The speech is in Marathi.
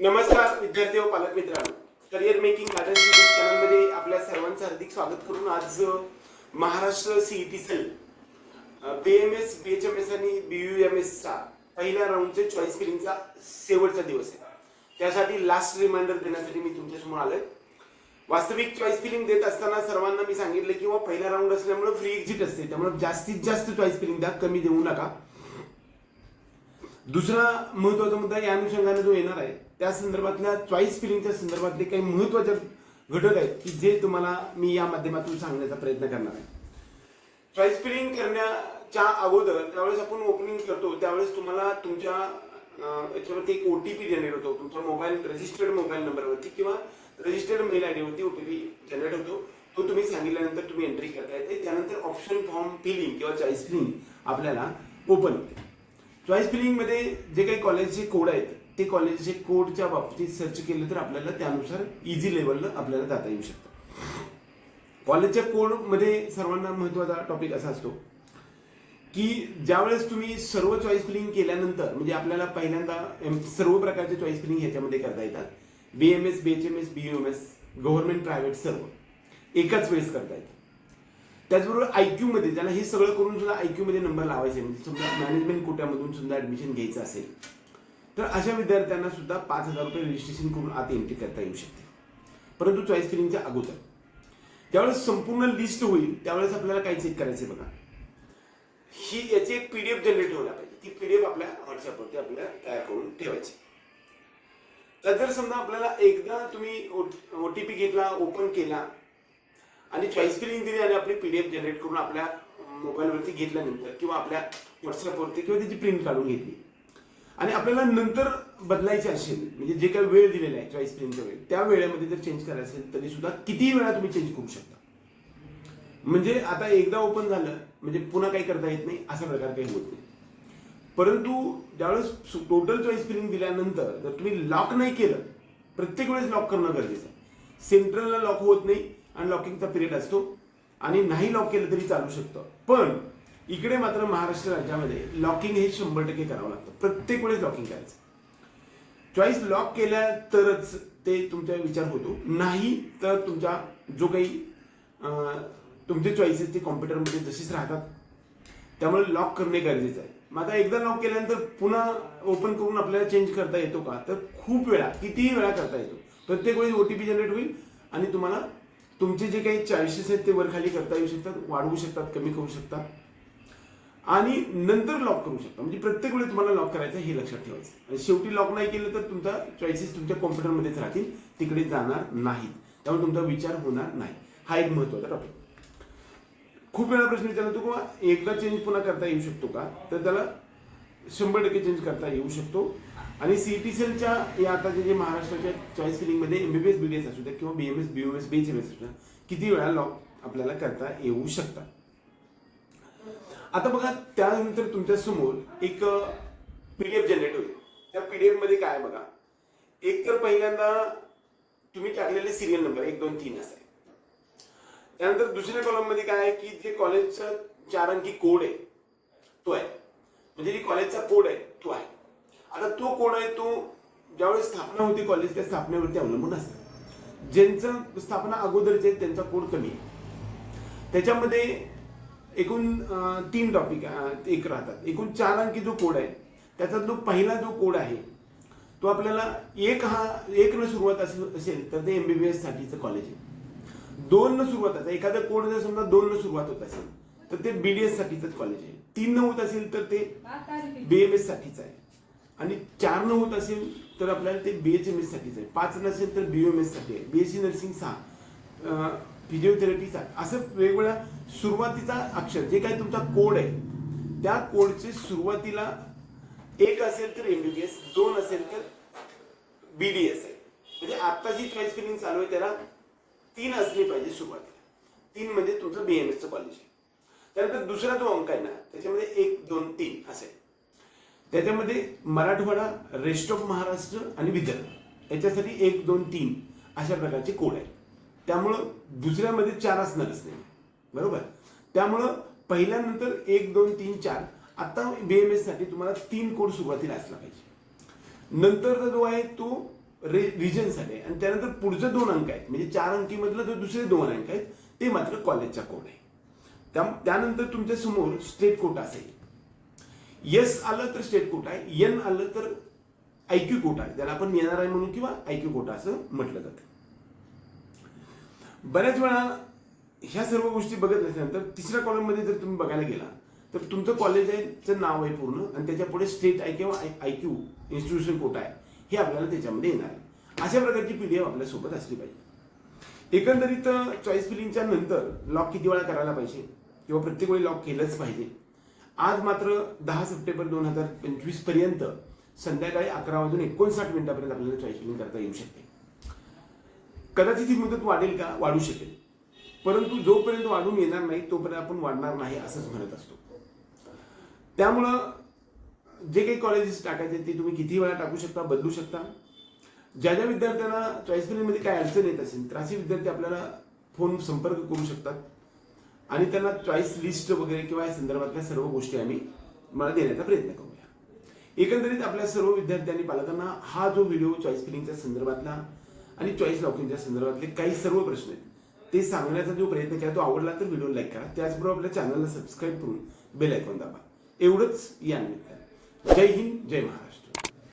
नमस्कार विद्यार्थी व पालक मित्रांनो. करिअर मेकिंग गार्डन युट्यूब चॅनलमध्ये आपल्या सर्वांचं हार्दिक स्वागत करून आज Maharashtra CET cell B M S B H M S आणि बी यू एम एसचा पहिल्या राऊंडचे चॉईस फिलिंगचा शेवटचा दिवस आहे. त्यासाठी लास्ट रिमाइंडर देण्यासाठी मी तुमच्यासमोर आलोय. वास्तविक चॉईस फिलिंग देत असताना सर्वांना मी सांगितलं की पहिला राऊंड असल्यामुळे फ्री एक्झिट असते. त्यामुळे जास्तीत जास्त चॉईस फिलिंग द्या. कमी देऊ नका. दुसरा महत्त्वाचा मुद्दा या अनुषंगाने जो येणार आहे त्या संदर्भातल्या चॉईस फिलिंगच्या संदर्भातले काही महत्त्वाचे घटक आहेत की जे तुम्हाला मी या माध्यमातून सांगण्याचा प्रयत्न करणार आहे. चॉईस फिलिंग करण्याच्या अगोदर ज्यावेळेस आपण ओपनिंग करतो त्यावेळेस तुम्हाला तुमच्या याच्यावरती एक ओटीपी जनरेट होतो. तुमचा मोबाईल रजिस्टर्ड मोबाईल नंबरवरती किंवा रजिस्टर्ड मेल आय डीवरती ओटीपी जनरेट होतो. तो तुम्ही सांगितल्यानंतर तुम्ही एंट्री करता येते त्यानंतर ऑप्शन फॉर्म फिलिंग किंवा चॉईस फिलिंग आपल्याला ओपन होते. चॉईस फिलिंगमध्ये जे काही कॉलेजचे कोड आहेत ते कॉलेजचे कोडच्या बाबतीत सर्च केलं तर आपल्याला त्यानुसार इझी लेवलला आपल्याला जाता येऊ शकतं. कॉलेजच्या कोडमध्ये सर्वांना महत्त्वाचा टॉपिक असा असतो की ज्यावेळेस तुम्ही सर्व चॉईस फिलिंग केल्यानंतर म्हणजे आपल्याला पहिल्यांदा सर्व प्रकारचे चॉईस फिलिंग ह्याच्यामध्ये करता येतात. B M S B H M S B M S government private सर्व. एकाच वेळेस करता येतात त्याचबरोबर आयक्यू मध्ये ज्याला हे सगळं करून सुद्धा आयक्यू मध्ये नंबर लावायचे म्हणजे समजा मॅनेजमेंट कोट्यामधून सुद्धा ऍडमिशन घ्यायचं असेल तर अशा विद्यार्थ्यांना सुद्धा पाच हजार रुपये रजिस्ट्रेशन करून आत एंट्री करता येऊ शकते. परंतु चॉईस फिलिंगच्या अगोदर. ज्यावेळेस संपूर्ण लिस्ट होईल त्यावेळेस आपल्याला काय चेक करायचे बघा. ही याची एक पीडीएफ जनरेट व्हायला पाहिजे. ती पीडीएफ आपल्या व्हॉट्सअपवरती आपल्याला तयार करून ठेवायची. तर जर समजा आपल्याला एकदा तुम्ही ओ टी पी घेतला ओपन केला आणि चॉईस फिलिंग दिली आणि आपली पीडीएफ जनरेट करून आपल्या मोबाईलवरती घेतल्यानंतर किंवा आपल्या व्हॉट्सअपवरती किंवा त्याची प्रिंट काढून घेतली आणि आपल्याला नंतर बदलायचे असेल म्हणजे जे काही वेळ दिलेला आहे चॉईस फिलिंगचा वेळ त्या वेळेमध्ये जर चेंज करायचं असेल तरी सुद्धा किती वेळा तुम्ही चेंज करू शकता? म्हणजे आता एकदा ओपन झालं म्हणजे पुन्हा काही करता येत नाही असा प्रकार काही होत नाही. परंतु ज्यावेळेस टोटल चॉईस फिलिंग दिल्यानंतर जर तुम्ही लॉक नाही केलं प्रत्येक वेळेस लॉक करणं गरजेचं आहे. सेंट्रलला लॉक होत नाही आणि लॉकिंगचा पिरियड असतो आणि नाही लॉक केलं तरी चालू शकतं. पण इकडे मात्र महाराष्ट्र राज्यामध्ये लॉकिंग हे शंभर टक्के करावं लागतं. प्रत्येक वेळेस लॉकिंग करायचं. चॉईस लॉक केल्या तरच ते तुमचा विचार होतो. नाही तर तुमचा जो काही तुमचे चॉईसेस ते कॉम्प्युटरमध्ये जशीच राहतात. त्यामुळे लॉक करणे गरजेचं आहे. मग आता एकदा लॉक केल्यानंतर पुन्हा ओपन करून आपल्याला चेंज करता येतो का? तर खूप वेळा कितीही वेळा करता येतो. प्रत्येक वेळी ओ टी पी जनरेट होईल आणि तुम्हाला तुमचे जे काही चॉईसेस आहेत ते वरखाली करता येऊ शकतात वाढवू शकतात कमी करू शकतात. आणि नंतर लॉक करू शकता. म्हणजे प्रत्येक वेळी तुम्हाला लॉक करायचं हे लक्षात ठेवायचं. आणि शेवटी लॉक नाही केलं तर तुमचा चॉईसेस तुमच्या कॉम्प्युटरमध्येच राहतील. तिकडे जाणार नाहीत. त्यामुळे तुमचा विचार होणार नाही. हा एक महत्त्वाचा टॉपिक खूप वेळा प्रश्न विचारला तो किंवा एकदा चेंज पुन्हा करता येऊ शकतो का? तर त्याला शंभर टक्के चेंज करता येऊ शकतो. आणि सी टी सेलच्या या आता जे महाराष्ट्राच्या चॉईस फिलिंगमध्ये डी एस असू द्या किंवा B M S B M S B H M S असू द्या किती वेळा लॉक आपल्याला करता येऊ शकतात. आता बघा त्यानंतर तुमच्यासमोर एक पीडीएफ जनरेट होईल. त्या पीडीएफमध्ये काय आहे बघा? एक तर पहिल्यांदा तुम्ही टाकलेले सिरियल नंबर एक दोन तीन असे. आहे त्यानंतर दुसऱ्या कॉलममध्ये काय आहे की जे कॉलेजचा चार अंकी कोड आहे तो आहे. म्हणजे जी कॉलेजचा कोड आहे तो आहे. आता तो कोड आहे तो ज्यावेळेस स्थापना होती कॉलेज त्या स्थापनेवरती अवलंबून असतं. ज्यांचं स्थापना अगोदरचे त्यांचा कोड कमी आहे. त्याच्यामध्ये एकूण तीन टॉपिक एक राहतात. एकूण चार अंकी जो कोड आहे त्याचा जो पहिला जो कोड आहे तो आपल्याला एक हा एक न सुरुवात असेल तर ते एमबीबीएस साठीचं कॉलेज आहे. दोन न सुरुवात असेल एखादा कोड जर समजा दोन न सुरुवात होत असेल तर ते बीडीएस साठीच कॉलेज आहे. तीन न होत असेल तर ते बीएमएस साठीच आहे. आणि चार न होत असेल तर आपल्याला ते बीएचएमएस साठीच आहे. पाच नसेल तर बीएमएससाठी आहे. बीएससी नर्सिंग सहा. फिजिओथेरपीचा असं वेगवेगळ्या सुरुवातीचा अक्षर जे काही तुमचा कोड आहे त्या कोडचे सुरुवातीला एक असेल तर एमबीबीएस दोन असेल तर बीडीएस आहे. म्हणजे आता जी चॉईस स्क्रीनिंग चालू आहे त्याला तीन असली पाहिजे सुरुवातीला. तीन म्हणजे तुमचं बीएमएसचं कॉलेज आहे. त्यानंतर दुसरा जो अंक आहे ना त्याच्यामध्ये एक दोन तीन असेल त्याच्यामध्ये मराठवाडा रेस्ट ऑफ महाराष्ट्र आणि विदर्भ. याच्यासाठी एक दोन तीन अशा प्रकारचे कोड आहेत त्यामुळं दुसऱ्यामध्ये चार असणारच नाही. बरोबर? त्यामुळं पहिल्यानंतर एक दोन तीन चार. आता बीएमएससाठी तुम्हाला तीन कोड सुरुवातीला असला पाहिजे. नंतरचा जो आहे तो रे रिजनसाठी आहे आणि त्यानंतर पुढचे दोन अंक आहेत. म्हणजे चार अंकीमधलं जो दुसरे दोन अंक आहेत ते मात्र कॉलेजचा कोड आहे. त्या त्यानंतर तुमच्यासमोर स्टेट कोटा असेल. यस आलं तर स्टेट कोटा आहे. एन आलं तर आयक्यू कोटा आहे. त्याला आपण येणार आहे म्हणून किंवा आयक्यू कोटा असं म्हटलं जातं. बऱ्याच वेळा ह्या सर्व गोष्टी बघत असल्यानंतर तिसऱ्या कॉलममध्ये जर तुम्ही बघायला गेला तर तुमचं कॉलेज आहे नाव आहे पूर्ण आणि त्याच्या पुढे स्टेट आय किंवा आय क्यू इन्स्टिट्यूशन कोटा आहे. हे आपल्याला त्याच्यामध्ये येणार आहे. अशा प्रकारची पी डी एफ आपल्यासोबत असली पाहिजे. एकंदरीत चॉईस फिलिंगच्या नंतर लॉक किती वेळा करायला पाहिजे? किंवा प्रत्येक वेळी लॉक केलंच पाहिजे? आज मात्र दहा सप्टेंबर दोन हजार पंचवीसपर्यंत संध्याकाळी अकरा वाजून एकोणसाठ मिनिटापर्यंत आपल्याला चॉईस फिलिंग करता येऊ शकते. कदाचित ही मुदत वाढेल का? वाढू शकेल. परंतु जोपर्यंत वाढून येणार नाही तोपर्यंत आपण वाढणार नाही असंच म्हणत असतो. त्यामुळं जे काही कॉलेजेस टाकायचे ते तुम्ही किती वेळा टाकू शकता बदलू शकता. ज्या ज्या विद्यार्थ्यांना चॉईस फिलिंगमध्ये काय अडचण येत असेल तर असे विद्यार्थी आपल्याला फोन संपर्क करू शकतात. आणि त्यांना चॉईस लिस्ट वगैरे किंवा या संदर्भातल्या सर्व गोष्टी आम्ही मला देण्याचा प्रयत्न करूया. एकंदरीत आपल्या सर्व विद्यार्थ्यांनी पालकांना हा जो व्हिडिओ चॉईस फिलिंगच्या संदर्भातला आणि चॉईस लॉकिंगच्या संदर्भातले काही सर्व प्रश्न आहेत. ते सांगण्याचा जो प्रयत्न केला तो आवडला तर व्हिडिओ लाईक करा. त्याचबरोबर आपल्या चॅनलला सबस्क्राईब करून बेल आयकॉन दाबा. एवढंच या निमित्ताने. जय हिंद जय महाराष्ट्र.